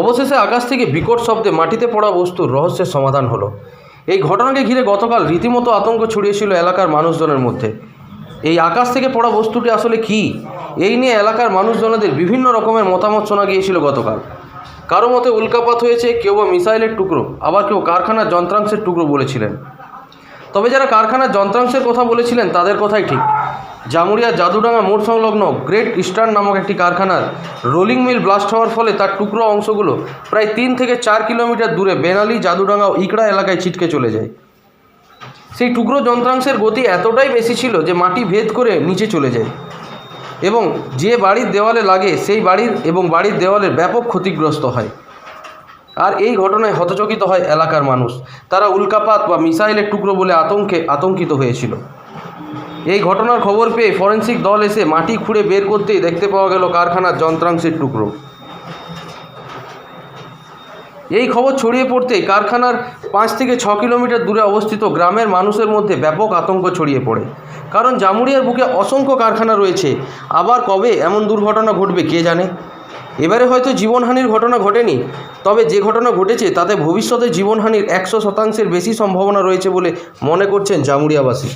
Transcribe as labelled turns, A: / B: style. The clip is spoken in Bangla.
A: অবশেষে আকাশ থেকে বিকট শব্দে মাটিতে পড়া বস্তুর রহস্যের সমাধান হলো। এই ঘটনাকে ঘিরে গতকাল রীতিমতো আতঙ্ক ছড়িয়েছিল এলাকার মানুষজনের মধ্যে। এই আকাশ থেকে পড়া বস্তুটি আসলে কি? এই নিয়ে এলাকার মানুষজনদের বিভিন্ন রকমের মতামত শোনা গিয়েছিল গতকাল। কারও মতে উল্কাপাত হয়েছে, কেউ বা মিসাইলের টুকরো, আবার কেউ কারখানার যন্ত্রাংশের টুকরো বলেছিলেন। তবে যারা কারখানার যন্ত্রাংশের কথা বলেছিলেন, তাদের কথাই ঠিক। জামুরিয়া জাদুডাঙ্গা মোড় সংলগ্ন গ্রেট ইস্টার্ন নামক একটি কারখানার রোলিং মিল ব্লাস্ট হওয়ার ফলে তার টুকরো অংশগুলো প্রায় তিন থেকে চার কিলোমিটার দূরে বেনালি, জাদুডাঙ্গা ও ইকড়া এলাকায় ছিটকে চলে যায়। সেই টুকরো যন্ত্রাংশের গতি এতটাই বেশি ছিল যে মাটি ভেদ করে নিচে চলে যায় এবং যে বাড়ির দেওয়ালে লাগে সেই বাড়ির এবং বাড়ির দেওয়ালের ব্যাপক ক্ষতিগ্রস্ত হয়। আর এই ঘটনায় হতচকিত হয় এলাকার মানুষ। তারা উল্কাপাত বা মিসাইলের টুকরো বলে আতঙ্কে আতঙ্কিত হয়েছিল। এই ঘটনার খবর পেয়ে ফরেন্সিক দল এসে মাটি খুঁড়ে বের করতেই দেখতে পাওয়া গেল কারখানার যন্ত্রাংশের টুকরো। এই খবর ছড়িয়ে পড়তেই কারখানার পাঁচ থেকে ছ কিলোমিটার দূরে অবস্থিত গ্রামের মানুষের মধ্যে ব্যাপক আতঙ্ক ছড়িয়ে পড়ে। কারণ জামুরিয়ার বুকে অসংখ্য কারখানা রয়েছে। আবার কবে এমন দুর্ঘটনা ঘটবে কে জানে? এবারে হয়তো জীবনহানির ঘটনা ঘটেনি, তবে যে ঘটনা ঘটেছে তাতে ভবিষ্যতে জীবনহানির একশো শতাংশের বেশি সম্ভাবনা রয়েছে বলে মনে করছেন জামুরিয়াবাসী।